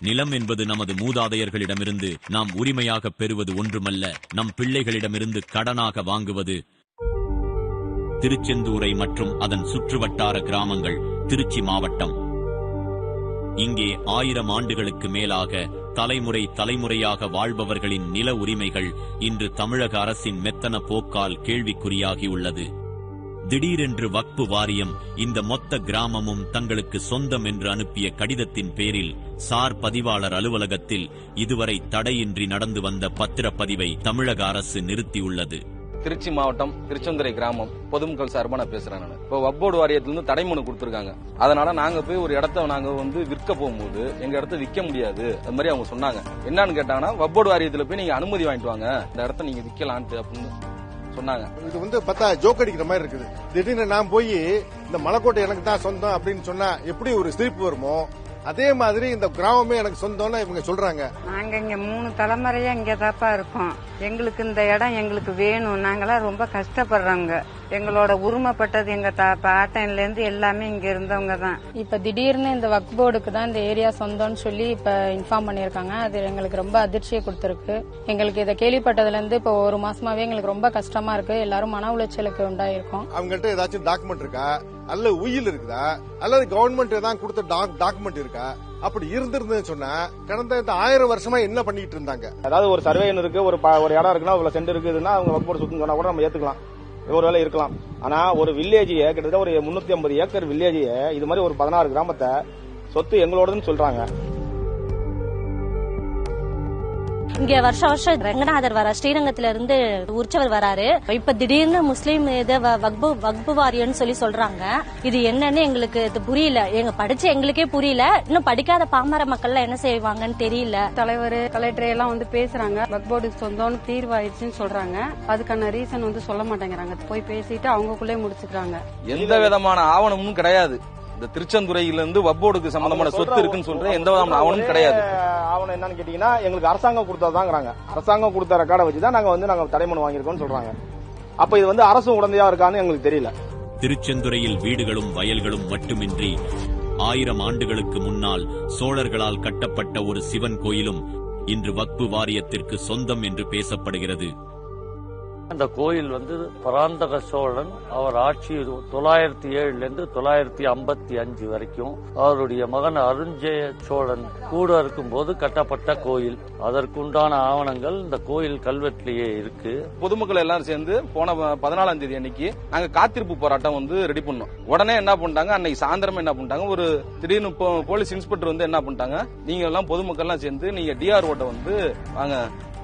நிலம் என்பது நமது மூதாதையர்களிடமிருந்து நாம் உரிமையாக பெறுவது ஒன்றுமல்ல நம் பிள்ளைகளிடமிருந்து கடனாக வாங்குவது. திருச்செந்தூரை மற்றும் அதன் சுற்றுவட்டார கிராமங்கள் திருச்சி மாவட்டம். இங்கே ஆயிரம் ஆண்டுகளுக்கு மேலாக தலைமுறை தலைமுறையாக வாழ்பவர்களின் நில உரிமைகள் இன்று தமிழக அரசின் மெத்தன போக்கால் கேள்விக்குறியாகியுள்ளது திடீரென்று வக்பு வாரியம் இந்த மொத்த கிராமமும் தங்களுக்கு சொந்தம் என்று அனுப்பிய கடிதத்தின் பேரில் சார் பதிவாளர் அலுவலகத்தில் இதுவரை தடையின்றி நடந்து வந்த பத்திரப்பதிவை தமிழக அரசு நிறுத்தியுள்ளது. திருச்சி மாவட்டம் திருச்செந்துறை கிராமம் பொதுமக்கள் சார்பாக நான் பேசுறேன் நான். இப்போ வப்போர்டு வாரியத்திலிருந்து தடை மனு கொடுத்துருக்காங்க. அதனால நாங்க போய் ஒரு இடத்த நாங்க வந்து விற்க போகும்போது எங்க இடத்த விற்க முடியாது. அது மாதிரி அவங்க சொன்னாங்க. என்னன்னு கேட்டாங்கன்னா வப்போர்டு வாரியத்தில் போய் நீங்க அனுமதி வாங்கிட்டு வாங்க. இந்த இடத்த நீங்க விற்கலான்ட்டு அப்படின்னு சொன்னாங்க. இது வந்து பார்த்தா ஜோக் அடிக்கிற மாதிரி இருக்குது. திடீர்னு நான் போய் இந்த மலைக்கோட்டை எனக்கு தான் சொந்தம் அப்படின்னு சொன்னா எப்படி ஒரு சிரிப்பு வருமோ அதே மாதிரி இந்த கிராமமே எனக்கு சொந்தம்னு இவங்க சொல்றாங்க. நாங்க இங்க மூணு தலைமுறையா இங்க தாப்பா இருக்கோம் எங்களுக்கு இந்த இடம் எங்களுக்கு வேணும். நாங்களாம் ரொம்ப கஷ்டப்படுறவங்க. எங்களோட உரிமைப்பட்டது எங்க தா- பாட்டன்ல இருந்து எல்லாமே இங்க இருந்தவங்க தான். இப்ப திடீர்னு இந்த வக் போர்டுக்கு தான் இந்த ஏரியா சொந்தம்னு சொல்லி இப்ப இன்ஃபார்ம் பண்ணிருக்காங்க அது எங்களுக்கு ரொம்ப அதிர்ச்சியை கொடுத்திருக்கு. எங்களுக்கு இதை கேள்விப்பட்டதுல இருந்து இப்போ ஒரு மாசமாவே எங்களுக்கு ரொம்ப கஷ்டமா இருக்கு. எல்லாரும் மன உளைச்சலுக்கு உண்டாயிருக்கோம். அவங்கள்ட்ட ஏதாச்சும் டாக்குமெண்ட் இருக்கா? அல்ல உயில் இருக்குதா? அல்லது கவர்மெண்ட் ஏதாவது கொடுத்த டாக்குமெண்ட் இருக்கா? அப்படி இருந்திருந்ததுன்னு சொன்னா கடந்த இந்த ஆயிரம் வருஷமா என்ன பண்ணிட்டு இருந்தாங்க? அதாவது ஒரு சர்வே இருக்கு ஒரு ப- ஒரு இடம் இருக்குன்னா இவ்வளவு சென்ட் இருக்குதுன்னா அவங்க ஒர்க் போர்டு சுத்தம் சொன்னா கூட நம்ம ஏத்துக்கலாம். ஒருவேளை இருக்கலாம். ஆனா ஒரு வில்லேஜிய கிட்டத்தட்ட ஒரு முன்னூத்தி ஐம்பது ஏக்கர் வில்லேஜிய இது மாதிரி ஒரு பதினாறு கிராமத்தை சொத்து எங்களோடதுன்னு சொல்றாங்க. இங்க வருஷம் வருஷம் ரங்கநாதர் வர ஸ்ரீரங்கத்துல இருந்து உற்சவர் வராரு. இப்ப திடீர்னு முஸ்லீம் இத வ- வக்பு வக்பு வாரியம்னு சொல்லி சொல்றாங்க. இது என்னன்னு எங்களுக்கு இது புரியல. எங்க படிச்ச எங்களுக்கே புரியல. இன்னும் படிக்காத பாமர மக்கள்லாம் என்ன செய்வாங்கன்னு தெரியல. தலைவர் கலெக்டர் எல்லாம் வந்து பேசுறாங்க. வக் போர்டுக்கு சொந்தம்னு தீர்வாயிருச்சுன்னு சொல்றாங்க. அதுக்கான ரீசன் வந்து சொல்ல மாட்டேங்கிறாங்க. போய் பேசிட்டு அவங்களுக்குள்ளே முடிச்சுக்கிறாங்க. எந்த விதமான ஆவணமும் கிடையாது. இந்த திருச்செந்துறையில இருந்து வப்போர்டுக்கு சம்பந்தமான சொத்து இருக்குன்னு சொல்ற எந்த விதமான ஆவணமும் கிடையாது. ஆவணம் என்னன்னு கேட்டீங்கன்னா எங்களுக்கு அரசாங்கம் கொடுத்ததாங்கிறாங்க அரசாங்கம் கொடுத்த ரெக்கார்டை வச்சு தான் நாங்க வந்து நாங்க தடைமனு வாங்கியிருக்கோம்னு சொல்றாங்க. அப்ப இது வந்து அரசு உடந்தையா இருக்கான்னு எங்களுக்கு தெரியல. திருச்செந்துறையில் வீடுகளும் வயல்களும் மட்டுமின்றி ஆயிரம் ஆண்டுகளுக்கு முன்னால் சோழர்களால் கட்டப்பட்ட ஒரு சிவன் கோயிலும் இன்று வக்பு வாரியத்திற்கு சொந்தம் என்று பேசப்படுகிறது. அந்த கோயில் வந்து பராந்தக சோழன் அவர் ஆட்சி தொள்ளாயிரத்தி ஏழுல இருந்து தொள்ளாயிரத்தி ஐம்பத்தி அஞ்சு வரைக்கும் அவருடைய மகன் அருஞ்சய சோழன் கூட இருக்கும் போது கட்டப்பட்ட கோயில். அதற்குண்டான ஆவணங்கள் இந்த கோயில் கல்வெட்டிலேயே இருக்கு. பொதுமக்கள் எல்லாரும் சேர்ந்து போன பதினாலாம் தேதி அன்னைக்கு நாங்க காத்திருப்பு போராட்டம் வந்து ரெடி பண்ணோம். உடனே என்ன பண்ணிட்டாங்க? அன்னைக்கு சாயந்தரம் என்ன பண்ணிட்டாங்க? ஒரு திடீர்னு போலீஸ் இன்ஸ்பெக்டர் வந்து என்ன பண்ணிட்டாங்க? நீங்க எல்லாம் பொதுமக்கள் எல்லாம் சேர்ந்து நீங்க டிஆர்ஓட்ட வந்து வாங்க.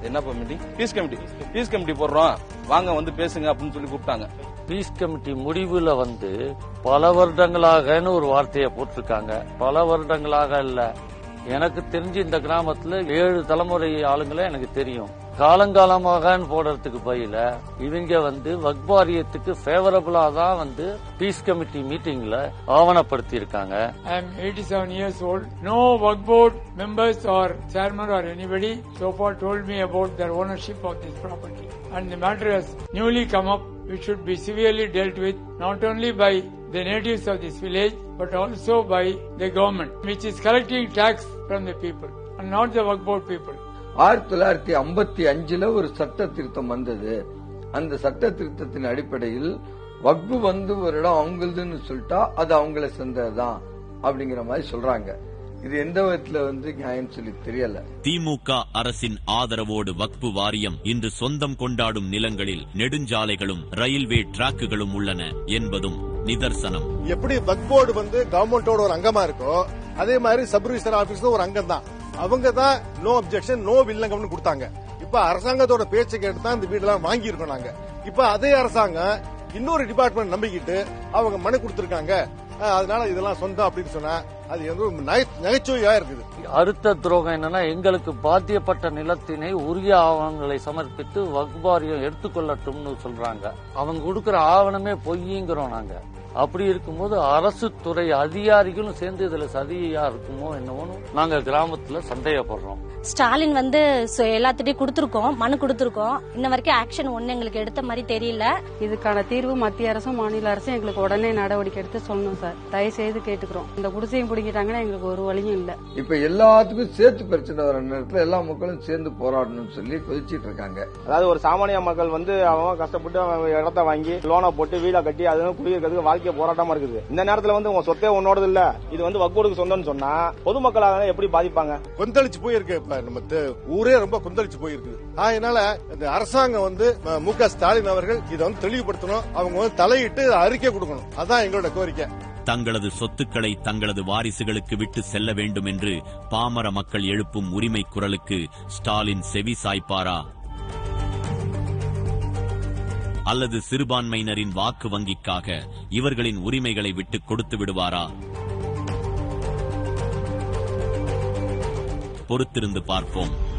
என்ன committee fees committee fees committee போடுறோம். வாங்க வந்து பேசுங்க அப்படின்னு சொல்லி கூப்பிட்டாங்க. பீஸ் கமிட்டி முடிவுல வந்து பல வருடங்களாகன்னு ஒரு வார்த்தையை போட்டிருக்காங்க. பல வருடங்களாக இல்ல. எனக்கு தெரிஞ்சு இந்த கிராமத்துல ஏழு தலைமுறை ஆளுங்களே எனக்கு தெரியும். காலங்காலமாக போடுறதுக்கு பதில இவங்க வந்து வக்பாரியத்துக்கு ஃபேவரபிளா தான் வந்து பீஸ் கமிட்டி மீட்டிங்ல ஆவணப்படுத்தி இருக்காங்க I 87 years old. No work board members or chairman or anybody so far told me about their ownership of this property. And the matter has newly come up, which should be severely dealt with not only by the natives of this village but also by the government, which is collecting tax from the people and not the work board people. ஆயிரத்தி தொள்ளாயிரத்தி ஐம்பத்தி அஞ்சுல ஒரு சட்ட திருத்தம் வந்தது. அந்த சட்ட திருத்தத்தின் அடிப்படையில் வக்பு வந்து ஒரு இடம் அவங்களுதுன்னு சொல்லிட்டா அது அவங்கள சேர்ந்ததுதான் அப்படிங்கிற மாதிரி சொல்றாங்க. இது எந்த விதத்துல வந்து நியாயம் சொல்லி தெரியல. திமுக அரசின் ஆதரவோடு வக்பு வாரியம் இன்று சொந்தம் கொண்டாடும் நிலங்களில் நெடுஞ்சாலைகளும் ரயில்வே டிராக்குகளும் உள்ளன என்பதும் நிதர்சனம். எப்படி வக் போர்டு வந்து கவர்மெண்டோட ஒரு அங்கமா இருக்கோ அதே மாதிரி சப் ரிஜிஸ்டர் ஆபீஸ் ஒரு அங்கம் தான் அவங்க தான் நோ அப்செக்ஷன் நோ வில்லங்கம்னு கொடுத்தாங்க. இப்ப அரசாங்கத்தோட பேச்சை கேட்டு தான் இந்த வீடெல்லாம் வாங்கி இருக்கோம் நாங்க. இப்ப அதே அரசாங்கம் இன்னொரு டிபார்ட்மெண்ட் நம்பிக்கிட்டு அவங்க மனு கொடுத்திருக்காங்க. அதனால இதெல்லாம் சொந்தம் அப்படின்னு சொன்னா அது நகை- நகைச்சுவையா இருக்குது அடுத்த துரோகம் என்னன்னா எங்களுக்கு பாத்தியப்பட்ட நிலத்தினை உரிய ஆவணங்களை சமர்ப்பித்து வக்பாரியம் எடுத்துக்கொள்ளட்டும்னு சொல்றாங்க. அவங்க கொடுக்கிற ஆவணமே பொய்யுங்கிறோம் நாங்க. அப்படி இருக்கும்போது அரசு துறை அதிகாரிகளும் சேர்ந்து இதுல சதியா இருக்குமோ என்னவோன்னு நாங்க கிராமத்துல சந்தேகப்படுறோம். ஸ்டாலின் வந்து சு- எல்லாத்துட்டையும் கொடுத்துருக்கோம் மனு கொடுத்துருக்கோம். இன்ன வரைக்கும் ஆக்ஷன் ஒண்ணு எங்களுக்கு எடுத்த மாதிரி தெரியல. இதுக்கான தீர்வு மத்திய அரசும் மாநில அரசும் எங்களுக்கு உடனே நடவடிக்கை எடுத்து சொல்லணும் சார். தயவு செய்து கேட்டுக்கிறோம். இந்த குடிசையும் பிடிக்க பிடிங்கிட்டாங்கன்னா எங்களுக்கு ஒரு வழியும் இல்ல. இப்ப எல்லாத்துக்கும் சேர்த்து பிரச்சனை வர நேரத்துல எல்லா மக்களும் சேர்ந்து போராடணும்னு சொல்லி கொதிச்சிட்டு இருக்காங்க. அதாவது ஒரு சாமானிய மக்கள் வந்து அவன் கஷ்டப்பட்டு அவன் இடத்த வாங்கி லோனை போட்டு வீடை கட்டி அது குடியிருக்கிறதுக்கு வாழ்க்கை போராட்டமா இருக்குது. இந்த நேரத்துல வந்து உங்க சொத்தே உன்னோடது இல்ல. இது வந்து வக்கோடுக்கு சொந்தம்னு சொன்னா பொதுமக்களாக எப்படி பாதிப்பாங்க? கொந்தளிச்சு போயிருக்கு. இப்ப நம்ம ஊரே ரொம்ப கொந்தளிச்சு போயிருக்குது அதனால இந்த அரசாங்கம் வந்து ம- மு க ஸ்டாலின் அவர்கள் இதை வந்து தெளிவுபடுத்தணும். அவங்க வந்து தலையிட்டு அறிக்கை கொடுக்கணும். அதான் எங்களோட கோரிக்கை. தங்களது சொத்துக்களை தங்களது வாரிசுகளுக்கு விட்டு செல்ல வேண்டும் என்று பாமர மக்கள் எழுப்பும் உரிமை குரலுக்கு ஸ்டாலின் செவி சாய்ப்பாரா? அல்லது சிறுபான்மையினரின் வாக்கு வங்கிக்காக இவர்களின் உரிமைகளை விட்டு கொடுத்து விடுவாரா? பொறுத்திருந்து பார்ப்போம்.